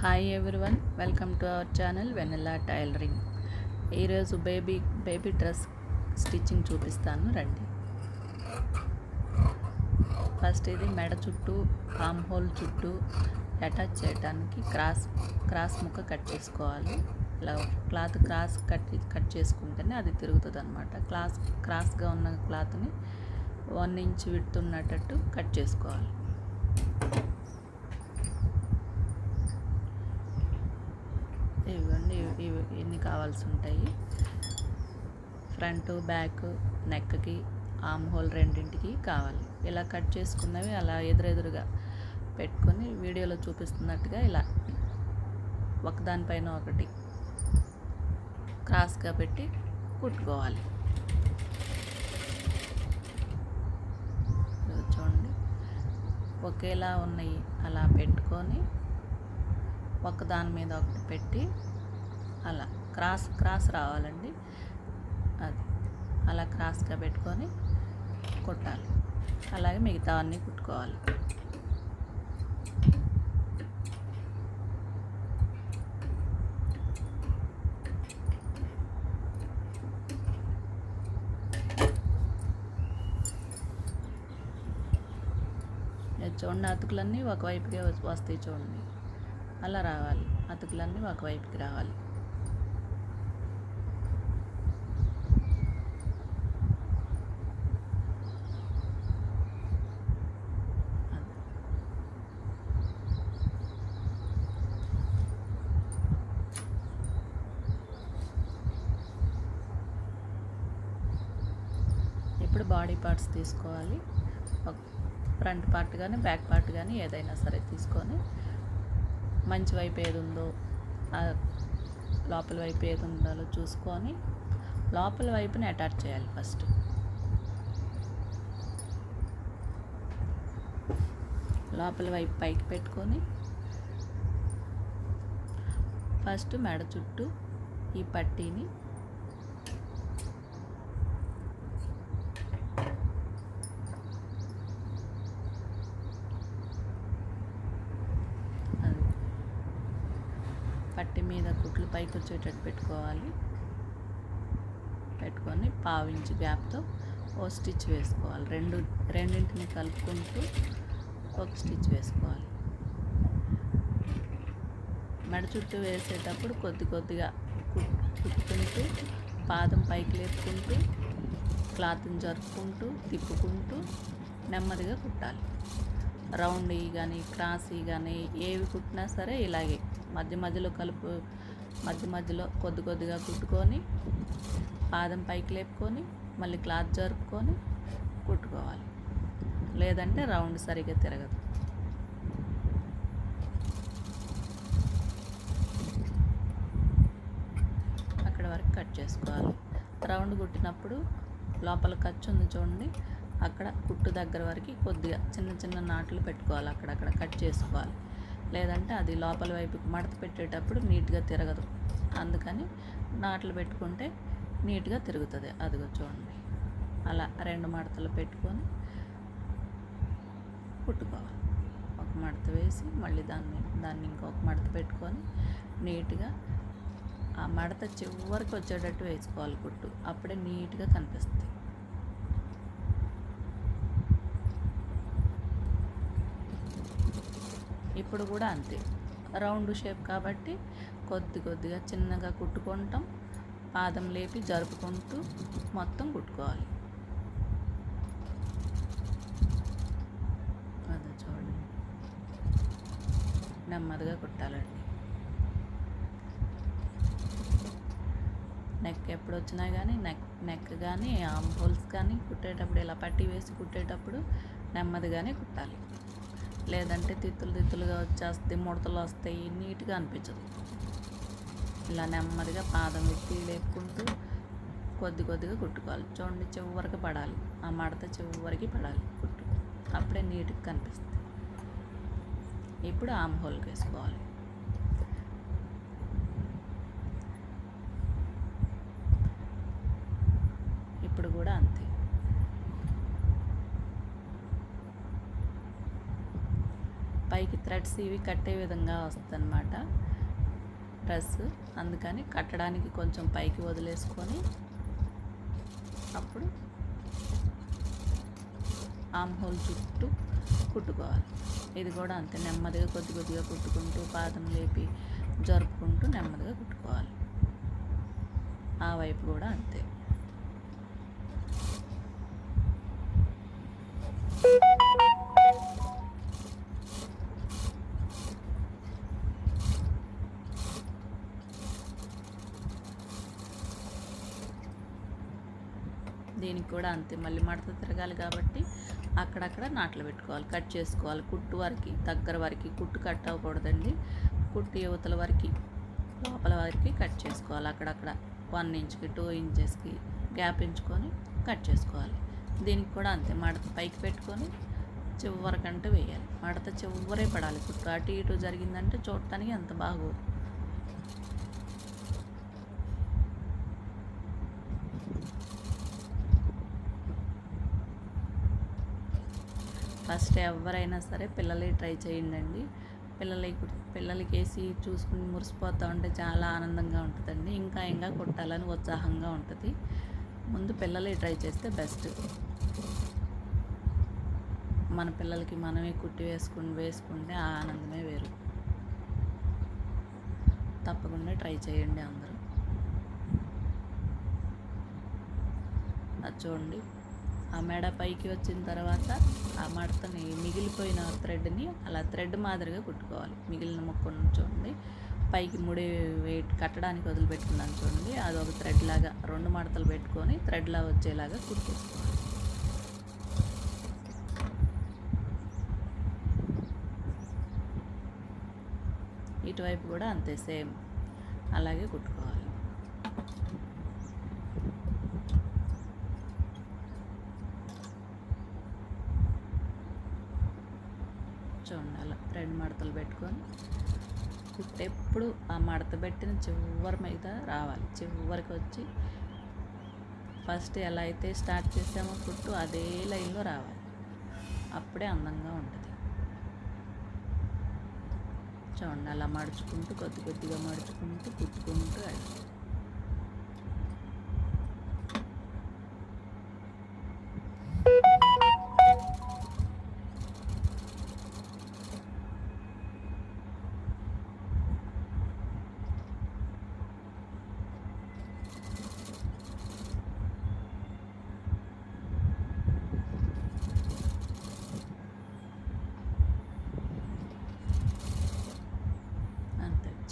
Hi everyone welcome to our channel Vennela tailoring ఈరోజు baby baby dress stitching చూపిస్తాను రండి. First ఇది మెడ చుట్టూ ఆమ్ హోల్ చుట్టూ అటాచ్ చేయడానికి క్రాస్ క్రాస్ ముక్క కట్ చేసుకోవాలి. ఇలా క్లాత్ క్రాస్ కట్ కట్ చేసుకుంటేనే అది తిరుగుతుంది అనమాట క్లాస్ క్రాస్గా ఉన్న క్లాత్ని వన్ ఇంచ్ విడుతున్నట్టు కట్ చేసుకోవాలి ఇవ్వండి ఇవి- ఇవి ఇన్ని కావాల్సి ఉంటాయి? ఫ్రంట్ బ్యాక్ నెక్కి ఆమ్ హోల్ రెండింటికి కావాలి. ఇలా కట్ చేసుకున్నవి అలా ఎదురెదురుగా పెట్టుకొని వీడియోలో చూపిస్తున్నట్టుగా ఇలా ఒకదానిపైన ఒకటి క్రాస్గా పెట్టి కుట్టుకోవాలి. చూడండి. ఒకేలా ఉన్నాయి. అలా పెట్టుకొని ఒకదాని మీద ఒకటి పెట్టి అలా క్రాస్ క్రాస్ రావాలండి. అది. అలా క్రాస్గా పెట్టుకొని కుట్టాలి. అలాగే మిగతా అన్నీ కుట్టుకోవాలి. చూడండి అతుకులన్నీ ఒకవైపుకే వస్తాయి చూడండి. అలా రావాలి. అతుకులన్నీ ఒకవైపుకి రావాలి అది. ఇప్పుడు బాడీ పార్ట్స్ తీసుకోవాలి. ఫ్రంట్ పార్ట్ కానీ బ్యాక్ పార్ట్ కానీ ఏదైనా సరే తీసుకొని మంచి వైపు ఏది ఉందో లోపల వైపు ఏది ఉండాలో చూసుకొని లోపల వైపుని అటాచ్ చేయాలి ఫస్ట్. లోపల వైపు పైకి పెట్టుకొని ఫస్ట్ మెడ చుట్టూ ఈ పట్టీని అది పట్టి మీద కుట్లు పైకి వచ్చేటట్టు పెట్టుకోవాలి. పెట్టుకొని పావించి గ్యాప్తో ఓ స్టిచ్ వేసుకోవాలి. రెండు రెండింటిని కలుపుకుంటూ ఒక స్టిచ్ వేసుకోవాలి. మెడ చుట్టూ వేసేటప్పుడు కొద్ది కొద్దిగా కుట్టుకుంటూ పాదం పైకి లేపుకుంటూ క్లాత్ని జరుపుకుంటూ తిప్పుకుంటూ నెమ్మదిగా కుట్టాలి. రౌండ్ ఈ కానీ క్రాస్ ఈ కానీ ఏవి కుట్టినా సరే ఇలాగే మధ్య మధ్యలో కలుపు మధ్య మధ్యలో కొద్ది కొద్దిగా కుట్టుకొని పాదం పైకి లేపుకొని మళ్ళీ క్లాత్ జరుపుకొని కుట్టుకోవాలి. లేదంటే రౌండ్ సరిగ్గా తిరగదు. అక్కడ వరకు కట్ చేసుకోవాలి. రౌండ్ కుట్టినప్పుడు లోపల ఖర్చు ఉంది చూడండి. అక్కడ కుట్టు దగ్గర వరకు కొద్దిగా చిన్న చిన్న నాట్లు పెట్టుకోవాలి. అక్కడక్కడ కట్ చేసుకోవాలి. లేదంటే అది లోపల వైపుకి మడత పెట్టేటప్పుడు నీట్గా తిరగదు. అందుకని నాట్లు పెట్టుకుంటే నీట్గా తిరుగుతుంది. అదిగో చూడండి. అలా రెండు మడతలు పెట్టుకొని కుట్టుకోవాలి. ఒక మడత వేసి మళ్ళీ దాన్ని దాన్ని ఇంకొక మడత పెట్టుకొని నీట్గా ఆ మడత చివరికి వచ్చేటట్టు వేసుకోవాలి కుట్టు. అప్పుడే నీట్గా కనిపిస్తుంది. ఇప్పుడు కూడా అంతే. రౌండ్ షేప్ కాబట్టి కొద్ది కొద్దిగా చిన్నగా కుట్టుకుంటాం. పాదం లేపి జరుపుకుంటూ మొత్తం కుట్టుకోవాలి. అదే చూడండి. నెమ్మదిగా కుట్టాలండి. నెక్ ఎప్పుడు వచ్చినా కానీ నెక్ నెక్ కానీ ఆమ్ హోల్స్ కానీ కుట్టేటప్పుడు ఇలా పట్టి వేసి కుట్టేటప్పుడు నెమ్మదిగానే కుట్టాలి. లేదంటే తిత్తులు తిత్తులుగా వచ్చేస్తే ముడతలు వస్తాయి నీట్గా అనిపించదు. ఇలా నెమ్మదిగా పాదం ఎత్తి లేపుకుంటూ కొద్ది కొద్దిగా కుట్టుకోవాలి. చూడండి చివరికి పడాలి. ఆ మడత చివరికి పడాలి కుట్టు అప్పుడే నీట్గా కనిపిస్తుంది. ఇప్పుడు ఆమ్ హోల్కి వేసుకోవాలి. ఇప్పుడు కూడా అంతే. పైకి థ్రెడ్స్ ఇవి కట్టే విధంగా వస్తుందన్నమాట. డ్రెస్ అందుకని కట్టడానికి కొంచెం పైకి వదిలేసుకొని అప్పుడు ఆమ్ హోల్ చుట్టూ కుట్టుకోవాలి. ఇది కూడా అంతే నెమ్మదిగా కొద్ది కొద్దిగా కుట్టుకుంటూ పాదం లేపి జరుపుకుంటూ నెమ్మదిగా కుట్టుకోవాలి. ఆ వైపు కూడా అంతే. దీనికి కూడా అంతే. మళ్ళీ మడత తిరగాలి కాబట్టి అక్కడక్కడ నాట్లు పెట్టుకోవాలి. కట్ చేసుకోవాలి. కుట్టు వరకు దగ్గర వరకు కుట్టు కట్ అవ్వకూడదండి. కుట్టు యువతల వరకు లోపల వరకు కట్ చేసుకోవాలి. అక్కడక్కడ వన్ ఇంచ్కి టూ ఇంచెస్కి గ్యాప్ ఎంచుకొని కట్ చేసుకోవాలి. దీనికి కూడా అంతే. మడత పైకి పెట్టుకొని చివరికంటే వేయాలి. మడత చివరే పడాలి. కుట్టు. అటు ఇటు జరిగిందంటే చూడటానికి అంత బాగోదు. ఫస్ట్ ఎవరైనా సరే పిల్లలే ట్రై చేయండి పిల్లలకి పిల్లలకి వేసి చూసుకుని మురిసిపోతూ ఉంటే చాలా ఆనందంగా ఉంటుందండి. ఇంకా ఇంకా కొట్టాలని ఉత్సాహంగా ఉంటుంది. ముందు పిల్లలే ట్రై చేస్తే బెస్ట్. మన పిల్లలకి మనమే కుట్టి వేసుకుని వేసుకుంటే ఆ ఆనందమే వేరు. తప్పకుండా ట్రై చేయండి అందరూ. అది చూడండి. ఆ మెడ పైకి వచ్చిన తర్వాత ఆ మడతని మిగిలిపోయిన థ్రెడ్ని అలా థ్రెడ్ మాదిరిగా కుట్టుకోవాలి. మిగిలిన ముక్కను చూడండి. పైకి ముడి వెయిట్ కట్టడానికి వదిలిపెట్టుకున్నాను చూడండి. అది ఒక థ్రెడ్ లాగా రెండు మడతలు పెట్టుకొని థ్రెడ్లా వచ్చేలాగా కుట్టేసుకోవాలి. ఇటువైపు కూడా అంతే సేమ్. అలాగే కుట్టుకోవాలి. చూడండి రెండు మడతలు పెట్టుకొని కుట్టు ఎప్పుడు ఆ మడత పెట్టిన చివరి మీద రావాలి. చివరికి వచ్చి ఫస్ట్ ఎలా అయితే స్టార్ట్ చేసామో కుట్టు అదే లైన్లో రావాలి. అప్పుడే అందంగా ఉంటుంది. చూడండి అలా మడుచుకుంటూ కొద్ది కొద్దిగా మడుచుకుంటూ కుట్టుకుంటూ వెళ్ళాలి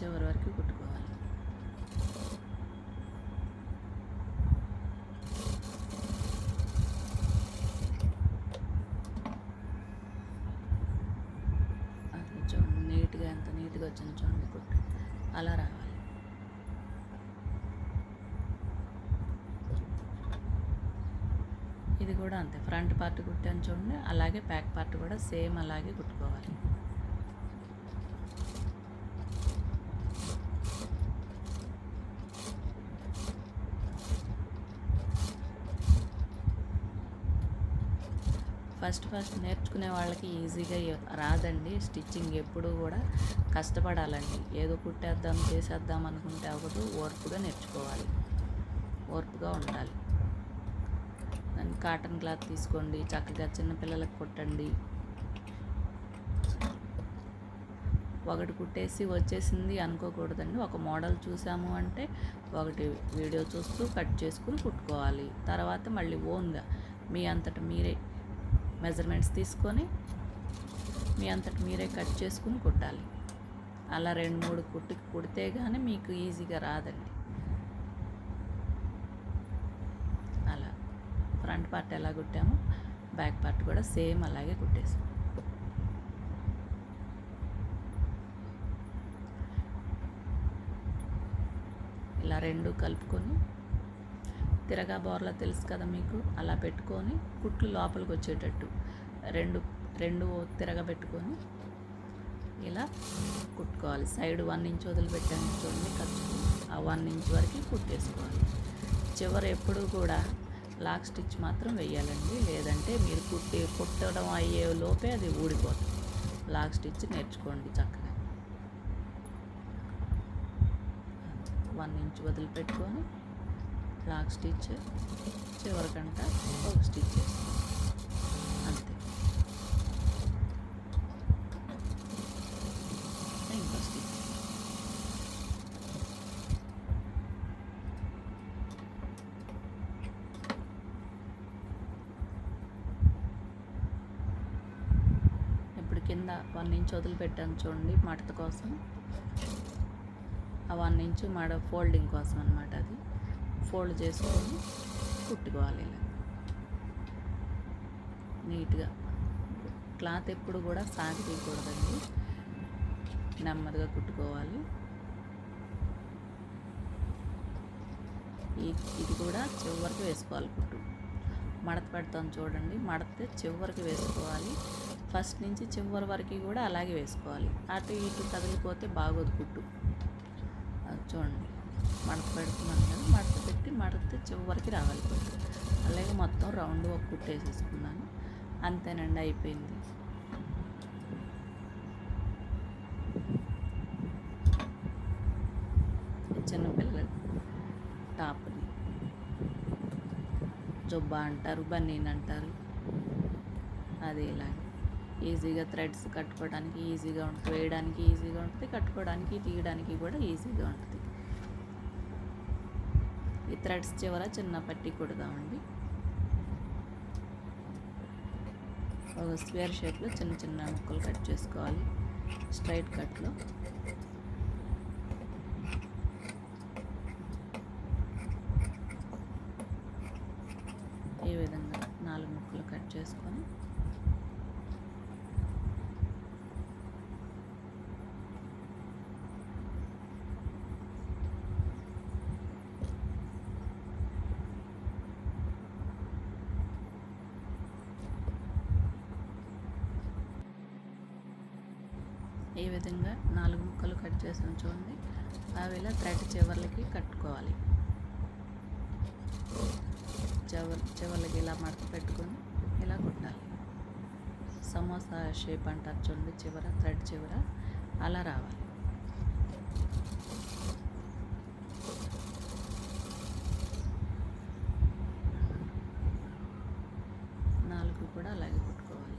చివరి వరకు కుట్టుకోవాలి. అది చూడండి నీట్గా ఎంత నీట్గా వచ్చింది చూడండి కుట్టు. అలా రావాలి. ఇది కూడా అంతే. ఫ్రంట్ పార్ట్ కుట్టాను చూడండి అలాగే బ్యాక్ పార్ట్ కూడా సేమ్ అలాగే కుట్టుకోవాలి. ఫస్ట్ ఫస్ట్ నేర్చుకునే వాళ్ళకి ఈజీగా రాదండి. స్టిచ్చింగ్ ఎప్పుడు కూడా కష్టపడాలండి. ఏదో కుట్టేద్దాం చేసేద్దాం అనుకుంటే అవ్వదు. ఓర్పుగా నేర్చుకోవాలి. ఓర్పుగా ఉండాలి. కాటన్ క్లాత్ తీసుకోండి. చక్కగా చిన్న పిల్లలకు కుట్టండి. ఒకటి కుట్టేసి వచ్చేసింది అనుకోకూడదండి. ఒక మోడల్ చూసాము అంటే ఒకటి వీడియో చూస్తూ కట్ చేసుకుని కుట్టుకోవాలి. తర్వాత మళ్ళీ ఓన్గా మీ అంతట మీరే మెజర్మెంట్స్ తీసుకొని మీ అంతటి మీరే కట్ చేసుకుని కుట్టాలి. అలా రెండు మూడు కుట్టి కుడితే కానీ మీకు ఈజీగా రాదండి. అలా ఫ్రంట్ పార్ట్ ఎలా కుట్టామో బ్యాక్ పార్ట్ కూడా సేమ్ అలాగే కుట్టేసాం ఇలా రెండు కలుపుకొని తిరగా బోర్లా తెలుసు కదా మీకు? అలా పెట్టుకొని కుట్లు లోపలికి వచ్చేటట్టు. రెండు రెండు తిరగబెట్టుకొని ఇలా కుట్టుకోవాలి. సైడ్ వన్ ఇంచ్ వదిలిపెట్టాను చూడండి ఖర్చు ఆ వన్ ఇంచ్ వరకు కుట్టేసుకోవాలి. చివరి ఎప్పుడు కూడా లాక్ స్టిచ్ మాత్రం వేయాలండి లేదంటే మీరు కుట్టి కుట్టడం అయ్యే లోపే అది ఊడిపోతుంది. లాక్ స్టిచ్ నేర్చుకోండి చక్కగా. వన్ ఇంచ్ వదిలిపెట్టుకొని ఫ్రాక్ స్టిచ్ చివరికంట ఒక స్టిచ్ అంతే. ఇంకో స్టిచ్ ఇప్పుడు కింద వన్ ఇంచ్ వదిలిపెట్టాను చూడండి మడత కోసం. ఆ వన్ ఇంచ్ మడ ఫోల్డింగ్ కోసం అనమాట అది. ఫోల్డ్ చేసుకొని కుట్టుకోవాలి ఇలా. నీట్గా. క్లాత్ ఎప్పుడు కూడా సాగి తీయకూడదండి నెమ్మదిగా కుట్టుకోవాలి. ఇది కూడా చివరికి వేసుకోవాలి కుట్టు. మడత పెడతాం చూడండి. మడత చివరికి వేసుకోవాలి. ఫస్ట్ నుంచి చివరి వరకు కూడా అలాగే వేసుకోవాలి. అటు ఇటు తగిలిపోతే బాగోదు కుట్టు. అది చూడండి. మడత పెడుతున్నాను కదా మడత పెట్టి మడత చివరికి రావాలి అలాగే మొత్తం రౌండ్ ఒక కుట్టు వేసేసుకున్నాను అంతేనండి అయిపోయింది. చిన్నపిల్లల టాప్ని. జొబ్బా అంటారు బన్నీన్ అంటారు. అది ఇలా ఈజీగా థ్రెడ్స్ కట్టుకోవడానికి ఈజీగా ఉంటుంది వేయడానికి ఈజీగా ఉంటుంది కట్టుకోవడానికి తీయడానికి కూడా ఈజీగా ఉంటుంది. ఈ థ్రెడ్స్ చివర చిన్న పట్టి కుడదామండి. ఒక స్క్వేర్ షేప్లో చిన్న చిన్న ముక్కలు కట్ చేసుకోవాలి. స్ట్రైట్ కట్లో ఈ విధంగా నాలుగు ముక్కలు కట్ చేసుకొని ఈ విధంగా నాలుగు ముక్కలు కట్ చేసి ఉంచుకోండి. అవి ఇలా థ్రెడ్ చివర్లకి కట్టుకోవాలి. చివరి చివర్లకి ఇలా మడత పెట్టుకొని ఇలా కుట్టాలి. సమోసా షేప్ అంటారు చూడండి చివర థ్రెడ్ చివర అలా రావాలి నాలుగు కూడా అలాగే కుట్టుకోవాలి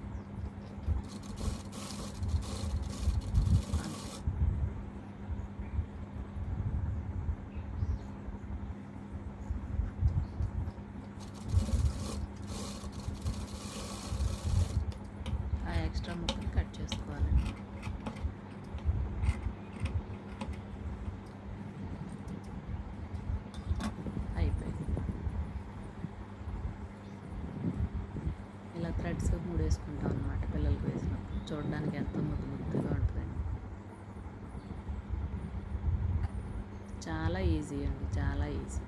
అంతే ఆ ఎక్స్ట్రా ముక్కలు కట్ చేసుకోవాలండి అయిపోయింది ఇలా థ్రెడ్స్ మూడు వేసుకుంటాం అనమాట పిల్లలకు వేసినప్పుడు. చూడడానికి ఎంతో ముద్దు ముద్దుగా ఉంటుందండి. చాలా ఈజీ అండి చాలా ఈజీ.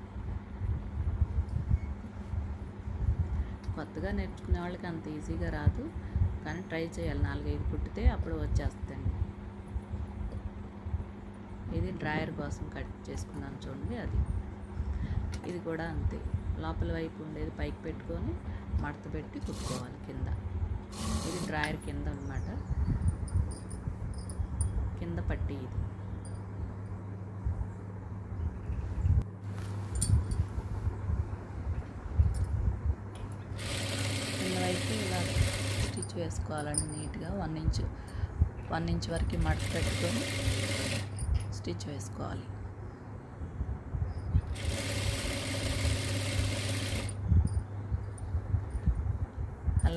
కొత్తగా నేర్చుకునే వాళ్ళకి అంత ఈజీగా రాదు కానీ ట్రై చేయాలి. నాలుగైదు కుట్టితే అప్పుడు వచ్చేస్తుంది ఇది డ్రాయర్ కోసం కట్ చేసుకున్నాను చూడండి అది. ఇది కూడా అంతే. లోపల వైపు ఉండేది పైకి పెట్టుకొని మడత పెట్టి కుట్టుకోవాలి కింద. ఇది డ్రాయర్ కింద అన్నమాట. కింద పట్టి ఇది. కింద వైపు ఇలా స్టిచ్ వేసుకోవాలండి నీట్గా. వన్ ఇంచ్ వన్ ఇంచ్ వరకు మడత పెట్టుకొని స్టిచ్ వేసుకోవాలి.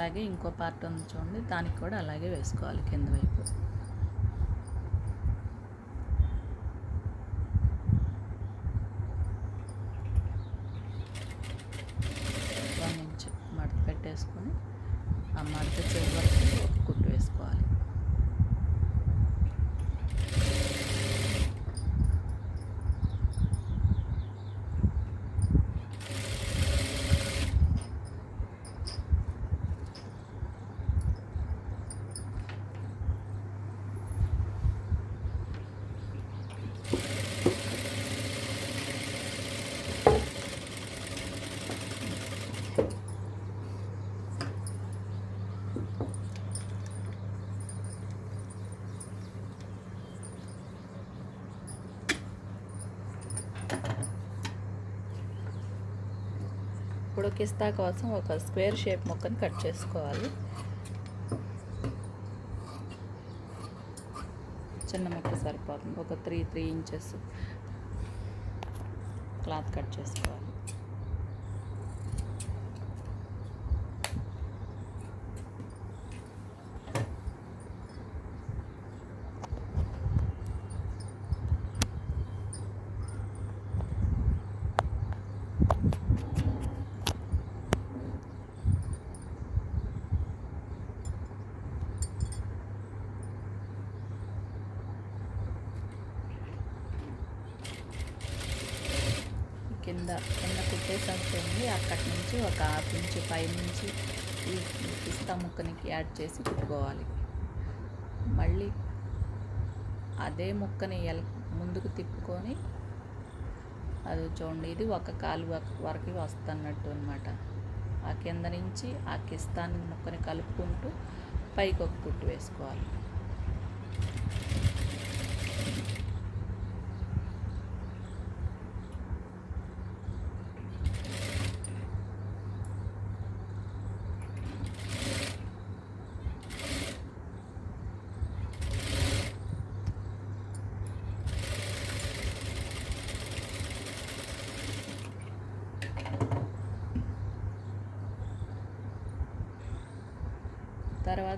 అలాగే ఇంకో పార్ట్ ఉంది చూడండి. దానికి కూడా అలాగే వేసుకోవాలి కింద వైపు వన్ ఇంచ్ మడత పెట్టేసుకొని ఆ మడత చివరి వరకు ఒక కుట్టు వేసుకోవాలి ఇప్పుడు కిస్తా కోసం ఒక స్క్వేర్ షేప్ ముక్కను కట్ చేసుకోవాలి. చిన్న ముక్క సరిపోతుంది. ఒక three three inches cloth cut చేసుకోవాలి కింద కింద కుట్టేసాం చూడండి అక్కడి నుంచి ఒక హాఫ్ ఇంచు పై నుంచి ఈ పిస్తా ముక్కనికి యాడ్ చేసి కుట్టుకోవాలి. మళ్ళీ అదే ముక్కని ఎల్ ముందుకు తిప్పుకొని అది చూడండి ఇది ఒక కాలు వరకు వస్తున్నట్టు అనమాట ఆ కింద నుంచి ఆ కిస్తాన్ని ముక్కని కలుపుకుంటూ పైకి ఒక కుట్టు వేసుకోవాలి.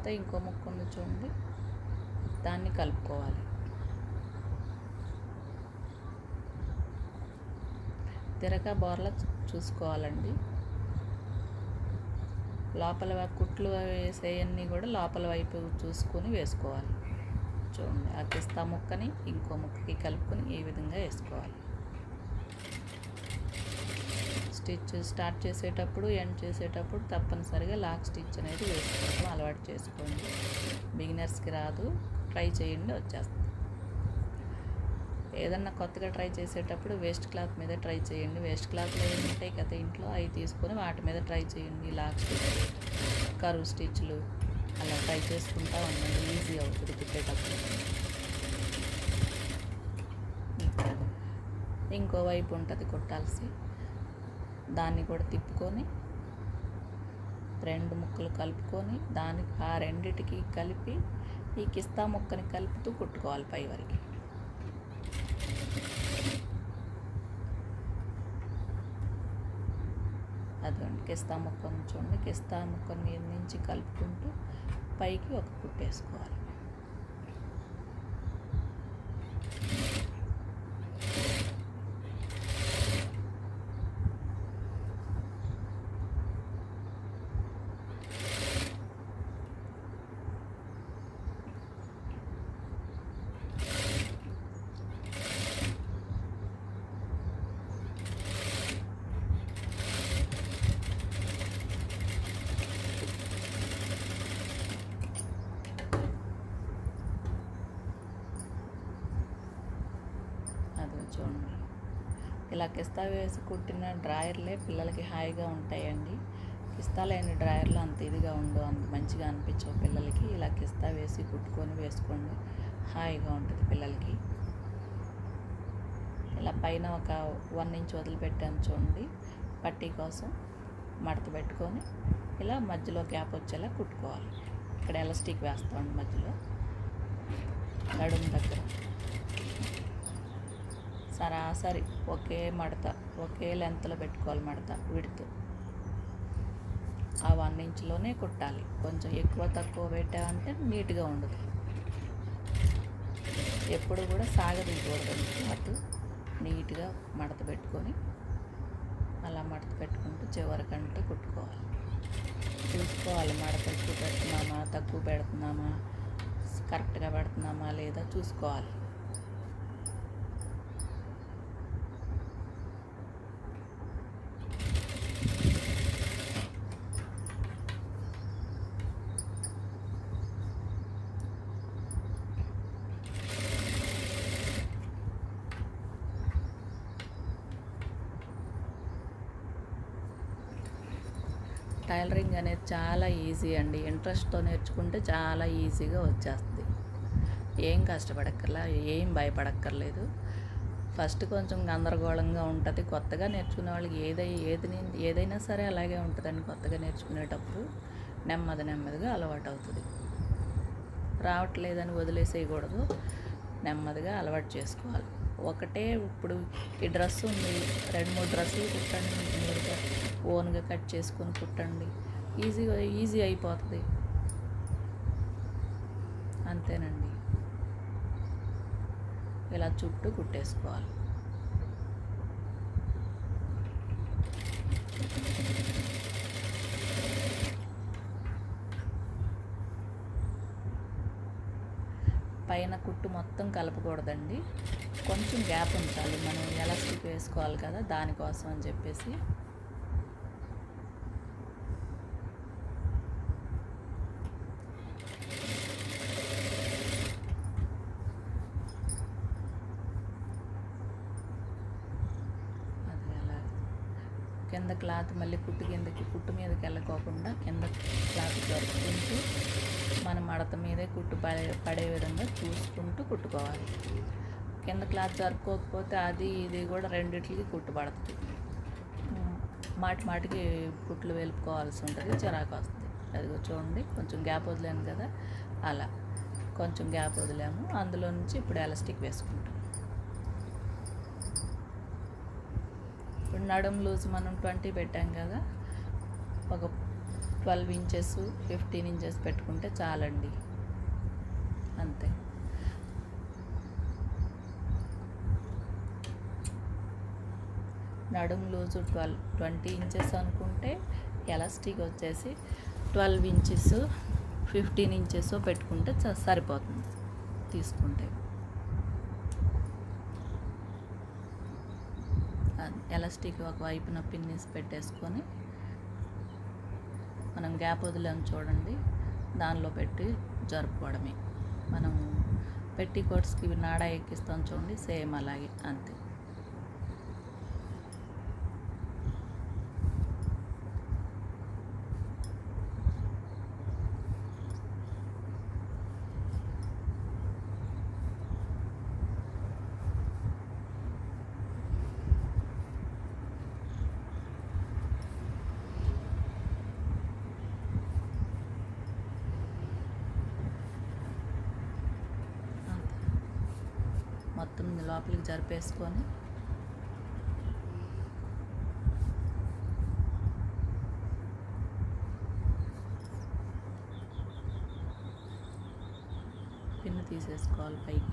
తర్వాత ఇంకో ముక్క ఉంది చూడండి దాన్ని కలుపుకోవాలి. తిరగ బోర్ల చూసుకోవాలండి. లోపల కుట్లు వేసేయన్నీ కూడా లోపల వైపు చూసుకొని వేసుకోవాలి. చూడండి ఆ కిస్తా ముక్కని ఇంకో ముక్కకి కలుపుకొని ఈ విధంగా వేసుకోవాలి. స్టిచ్ స్టార్ట్ చేసేటప్పుడు ఎండ్ చేసేటప్పుడు తప్పనిసరిగా లాక్ స్టిచ్ అనేది వేసుకోవడం అలవాటు చేసుకోండి. బిగినర్స్కి రాదు. ట్రై చేయండి వచ్చేస్తుంది. ఏదన్నా కొత్తగా ట్రై చేసేటప్పుడు వేస్ట్ క్లాత్ మీద ట్రై చేయండి. వేస్ట్ క్లాత్లో ఏముంటాయి కదా ఇంట్లో? అవి తీసుకొని వాటి మీద ట్రై చేయండి. లాక్ స్టిచ్ కరువు స్టిచ్లు అలా ట్రై చేసుకుంటా ఉండండి. ఈజీ అవుతుంది కుట్టేటప్పుడు. ఇంకో వైపు ఉంటుంది కుట్టాల్సి. దాన్ని కూడా తిప్పుకొని రెండు ముక్కలు కలుపుకొని దానికి ఆ రెండిటికి కలిపి ఈ కిస్తా ముక్కని కలుపుతూ కుట్టుకోవాలి పై వరకు. అదిగోండి కిస్తా ముక్కను చూడండి కిస్తా ముక్కని మీద నుంచి కలుపుకుంటూ పైకి ఒక కుట్టేసుకోవాలి అది చూడండి ఇలా కిస్తా వేసి కుట్టిన డ్రాయర్లే పిల్లలకి హాయిగా ఉంటాయండి. కిస్తా లేని డ్రాయర్లు అంత ఇదిగా ఉండవు అంత మంచిగా అనిపించవు పిల్లలకి. ఇలా కిస్తా వేసి కుట్టుకొని వేసుకోండి హాయిగా ఉంటుంది పిల్లలకి. ఇలా పైన ఒక వన్ ఇంచ్ వదిలిపెట్టాను చూడండి పట్టీ కోసం మడత పెట్టుకొని ఇలా మధ్యలో గ్యాప్ వచ్చేలా కుట్టుకోవాలి. ఇక్కడ ఎలాస్టిక్ వేస్తామండి మధ్యలో నడుము దగ్గర. సరాసరి ఒకే మడత ఒకే లెంత్లో పెట్టుకోవాలి మడత విడుతూ ఆ వన్ ఇంచ్లోనే కుట్టాలి. కొంచెం ఎక్కువ తక్కువ పెట్టామంటే నీట్గా ఉండదు. ఎప్పుడు కూడా సాగదీయకూడదు. అటు నీట్గా మడత పెట్టుకొని అలా మడత పెట్టుకుంటూ చివరికంటే కుట్టుకోవాలి. చూసుకోవాలి మడత ఎక్కువ పెడుతున్నామా తక్కువ పెడుతున్నామా కరెక్ట్గా పెడుతున్నామా లేదా చూసుకోవాలి టైలరింగ్ అనేది చాలా ఈజీ అండి. ఇంట్రెస్ట్తో నేర్చుకుంటే చాలా ఈజీగా వచ్చేస్తుంది. ఏం కష్టపడక్కర్లా ఏం భయపడక్కర్లేదు. ఫస్ట్ కొంచెం గందరగోళంగా ఉంటుంది. కొత్తగా నేర్చుకునే వాళ్ళకి ఏదై ఏది ఏదైనా సరే అలాగే ఉంటుందండి కొత్తగా నేర్చుకునేటప్పుడు. నెమ్మది నెమ్మదిగా అలవాటు అవుతుంది రావట్లేదని వదిలేసేయకూడదు. నెమ్మదిగా అలవాటు చేసుకోవాలి. ఒకటే ఇప్పుడు ఈ డ్రెస్ ఉంది. రెండు మూడు డ్రెస్సులు కుట్టండి. మీరుగా ఓన్గా కట్ చేసుకొని కుట్టండి. ఈజీగా ఈజీ అయిపోతుంది. అంతేనండి. ఇలా చుట్టూ కుట్టేసుకోవాలి. పైన కుట్టు మొత్తం కలపకూడదండి. కొంచెం గ్యాప్ ఉంచాలి. మనం ఎలాస్టిక్ వేసుకోవాలి కదా దానికోసం అని చెప్పేసి అది అలా కింద క్లాత్ మళ్ళీ కుట్టు కిందకి కుట్టు మీదకి వెళ్ళకోకుండా కింద క్లాత్ జరుపుకుంటూ మన మడత మీదే కుట్టు పడే పడే విధంగా చూసుకుంటూ కుట్టుకోవాలి. కింద క్లాత్ జరుపుకోకపోతే అది ఇది కూడా రెండిట్లకి కుట్టు పడుతుంది. మాటి మాటికి కుట్లు వెలుపుకోవాల్సి ఉంటుంది చిరాకు వస్తుంది. అదిగో చూడండి కొంచెం గ్యాప్ వదిలేను కదా అలా. కొంచెం గ్యాప్ వదిలాము. అందులో నుంచి ఇప్పుడు ఎలాస్టిక్ వేసుకుంటాం ఇప్పుడు నడుం లూజ్ మనం ట్వంటీ పెట్టాం కదా ఒక ట్వెల్వ్ ఇంచెస్ ఫిఫ్టీన్ ఇంచెస్ పెట్టుకుంటే చాలండి. అంతే. నడుం లూజు ట్వెల్వ్ ట్వంటీ ఇంచెస్ అనుకుంటే ఎలాస్టిక్ వచ్చేసి ట్వెల్వ్ ఇంచెస్ ఫిఫ్టీన్ ఇంచెస్ పెట్టుకుంటే సరిపోతుంది తీసుకుంటే అది ఎలాస్టిక్ ఒక వైపున పిన్నిస్ పెట్టేసుకొని మనం గ్యాప్ వదిలాం చూడండి. దానిలో పెట్టి జరుపుకోవడమే. మనం పెట్టి కోట్స్కి నాడా ఎక్కిస్తాం చూడండి. సేమ్ అలాగే అంతే. మొత్తం లోపలికి జరిపేసుకొని పిన్ను తీసేసుకోవాలి పైకి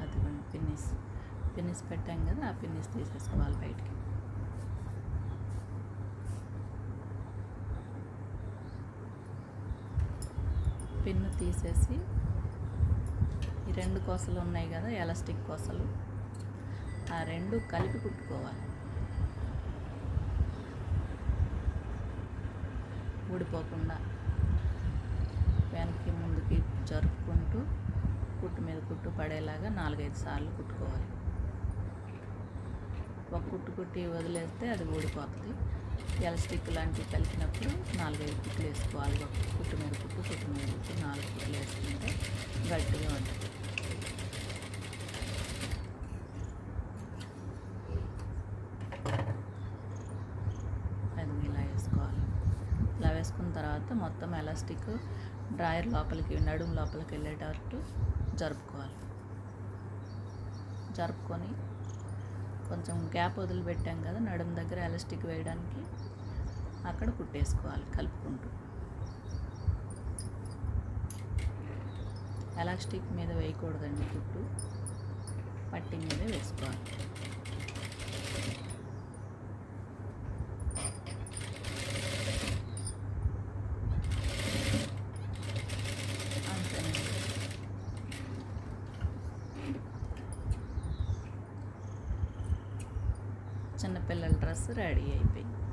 అది పిన్నిస్ పిన్నిస్ పెట్టాం కదా ఆ పిన్నిస్ తీసేసుకోవాలి బయటికి. పిన్ను తీసేసి ఈ రెండు కోసలు ఉన్నాయి కదా ఎలాస్టిక్ కోసలు. ఆ రెండు కలిపి కుట్టుకోవాలి. ఊడిపోకుండా వెనక్కి ముందుకి జరుపుకుంటూ కుట్టు మీద కుట్టు పడేలాగా నాలుగైదు సార్లు కుట్టుకోవాలి. ఒక కుట్టు కుట్టి వదిలేస్తే అది ఊడిపోతుంది. ఎలస్టిక్ లాంటివి కలిపినప్పుడు నాలుగైదు కుట్లు వేసుకోవాలి. ఒక కుట్టు మీద కుట్టు కుట్టు మీద కుట్టు నాలుగు కుట్లు వేసుకుంటే గట్టిగా ఉంటుంది. అది ఇలా వేసుకోవాలి. ఇలా వేసుకున్న తర్వాత మొత్తం ఎలాస్టిక్ డ్రాయర్ లోపలికి నడుము లోపలికి వెళ్ళేటట్టు జరుపుకోవాలి. జరుపుకొని కొంచెం గ్యాప్ వదిలిపెట్టాం కదా నడుము దగ్గర ఎలాస్టిక్ వేయడానికి. అక్కడ కుట్టేసుకోవాలి కలుపుకుంటూ. ఎలాస్టిక్ మీద వేయకూడదండి కుట్టు. పట్టి మీదే వేసుకోవాలి అంతేనండి చిన్నపిల్లల డ్రెస్ రెడీ అయిపోయింది.